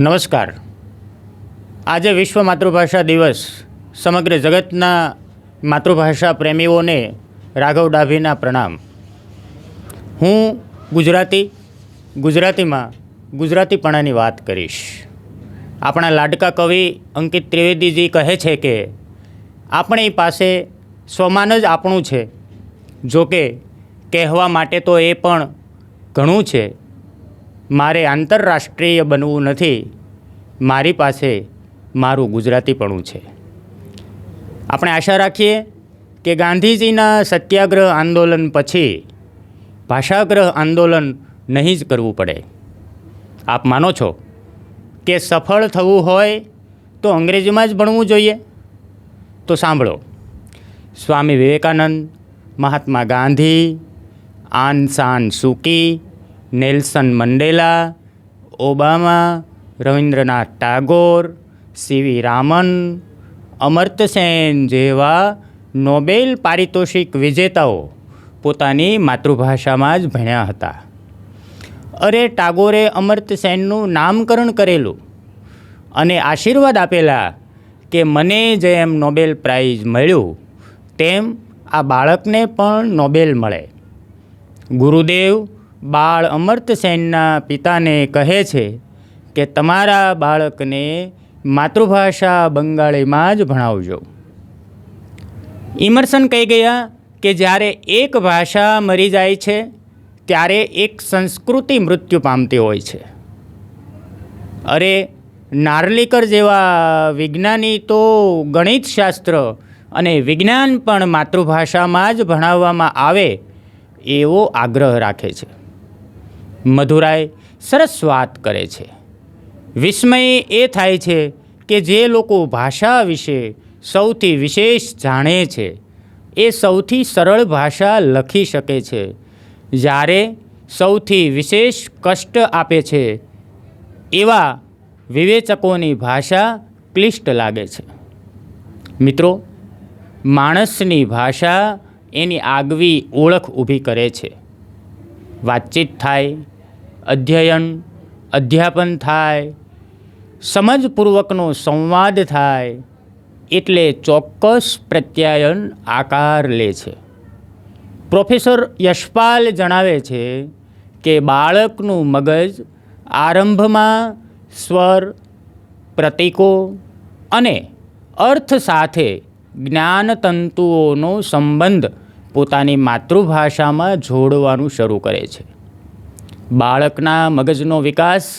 નમસ્કાર. આજે વિશ્વ માતૃભાષા દિવસ. સમગ્ર જગતના માતૃભાષા પ્રેમીઓને રાઘવ ડાભીના પ્રણામ. હું ગુજરાતી, ગુજરાતીમાં ગુજરાતીપણાની વાત કરીશ. આપણા લાડકા કવિ અંકિત ત્રિવેદીજી કહે છે કે, આપણી પાસે સ્વમાન જ આપણું છે. જોકે કહેવા માટે તો એ પણ ઘણું છે. મારે આંતરરાષ્ટ્રીય બનવું નથી. મારી પાસે મારું ગુજરાતીપણું છે. આપણે આશા રાખીએ કે ગાંધીજીના સત્યાગ્રહ આંદોલન પછી ભાષાગ્રહ આંદોલન નહીં જ કરવું પડે. આપ માનો છો કે સફળ થવું હોય તો અંગ્રેજીમાં જ ભણવું જોઈએ? તો સાંભળો. સ્વામી વિવેકાનંદ, મહાત્મા Gandhi, Aung San Suu Kyi Nelson Mandela, Obama, Rabindranath Tagore, C V Raman, Amartya જેવા નોબેલ પારિતોષિક વિજેતાઓ પોતાની માતૃભાષામાં જ ભણ્યા હતા. અરે ટાગોરે અમર્ત્ય નામકરણ કરેલું અને આશીર્વાદ આપેલા કે મને જેમ નોબેલ પ્રાઇઝ મળ્યું, તેમ આ બાળકને પણ નોબેલ મળે. ગુરુદેવ બાળ અમર્તસેનના પિતાને કહે છે કે તમારા બાળકને માતૃભાષા બંગાળીમાં જ ભણાવજો. ઇમર્સન કહી ગયા કે જ્યારે એક ભાષા મરી જાય છે, ત્યારે એક સંસ્કૃતિ મૃત્યુ પામતી હોય છે. અરે, નાર્લિકર જેવા વિજ્ઞાની તો ગણિતશાસ્ત્ર અને વિજ્ઞાન પણ માતૃભાષામાં જ ભણાવવામાં આવે એવો આગ્રહ રાખે છે. મધુરાય સરસ વાત કરે છે. વિસ્મય એ થાય છે કે જે લોકો ભાષા વિશે સૌથી વિશેષ જાણે છે, એ સૌથી સરળ ભાષા લખી શકે છે. જ્યારે સૌથી વિશેષ કષ્ટ આપે છે, એવા વિવેચકોની ભાષા ક્લિષ્ટ લાગે છે. મિત્રો, માણસની ભાષા એની આગવી ઓળખ ઊભી કરે છે. વાતચીત થાય અધ્યયન, અધ્યાપન થાય, સમજપૂર્વકનો સંવાદ થાય, એટલે ચોક્કસ પ્રત્યાયન આકાર લે છે. પ્રોફેસર યશપાલ જણાવે છે કે બાળકનું મગજ આરંભમાં સ્વર, પ્રતીકો અને અર્થ સાથે જ્ઞાનતંતુઓનો સંબંધ પોતાની માતૃભાષામાં જોડવાનું શરૂ કરે છે. બાળકના મગજનો વિકાસ,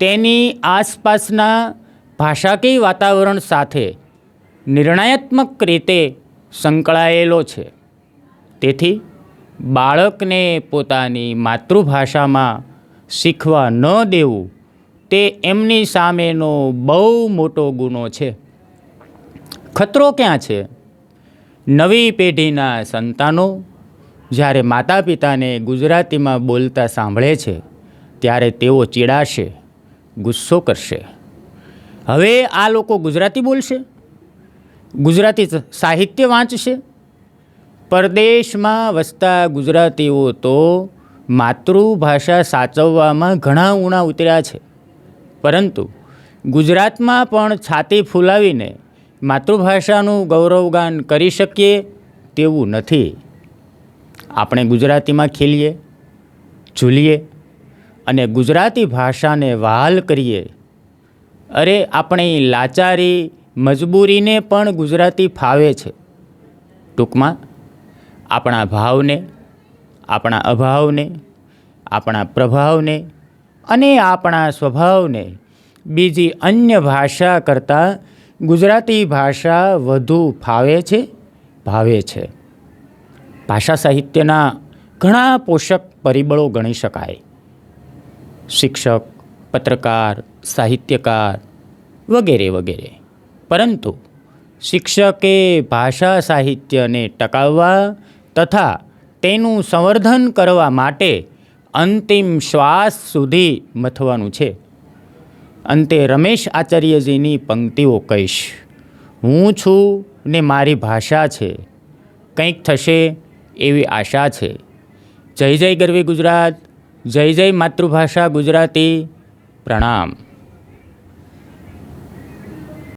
તેની આસપાસના ભાષાકીય વાતાવરણ સાથે નિર્ણયાત્મક રીતે સંકળાયેલો છે. તેથી બાળકને પોતાની માતૃભાષામાં શીખવા ન દેવું તે એમની સામેનો બહુ મોટો ગુનો છે. ખતરો ક્યાં છે? નવી પેઢીના સંતાનો જ્યારે માતા પિતાને ગુજરાતીમાં બોલતા સાંભળે છે, ત્યારે તેઓ ચીડાશે, ગુસ્સો કરશે. હવે આ લોકો ગુજરાતી બોલશે? ગુજરાતી સાહિત્ય વાંચશે? પરદેશમાં વસતા ગુજરાતીઓ તો માતૃભાષા સાચવવામાં ઘણા ઉણા ઉતર્યા છે. પરંતુ ગુજરાતમાં પણ છાતી ફૂલાવીને માતૃભાષાનું ગૌરવગાન કરી શકીએ તેવું નથી. આપણે ગુજરાતીમાં ખીલીએ, ઝૂલીએ અને ગુજરાતી ભાષાને વહાલ કરીએ. અરે, આપણી લાચારી મજબૂરીને પણ ગુજરાતી ફાવે છે. ટૂંકમાં, આપણા ભાવને, આપણા અભાવને, આપણા પ્રભાવને અને આપણા સ્વભાવને બીજી અન્ય ભાષા કરતાં ગુજરાતી ભાષા વધુ ફાવે છે, ભાવે છે. ભાષા સાહિત્યના ઘણા પોષક પરિબળો ગણી શકાય. શિક્ષક, પત્રકાર, સાહિત્યકાર વગેરે વગેરે. પરંતુ શિક્ષકે ભાષા સાહિત્યને ટકાવવા તથા તેનું સંવર્ધન કરવા માટે અંતિમ શ્વાસ સુધી મથવાનું છે. અંતે રમેશ આચાર્યજીની પંક્તિઓ કહીશ, હું છું ને મારી ભાષા છે. કંઈક થશે એવી આશા છે. જય જય ગરવી ગુજરાત જય જય માતૃભાષા ગુજરાતી પ્રણામ.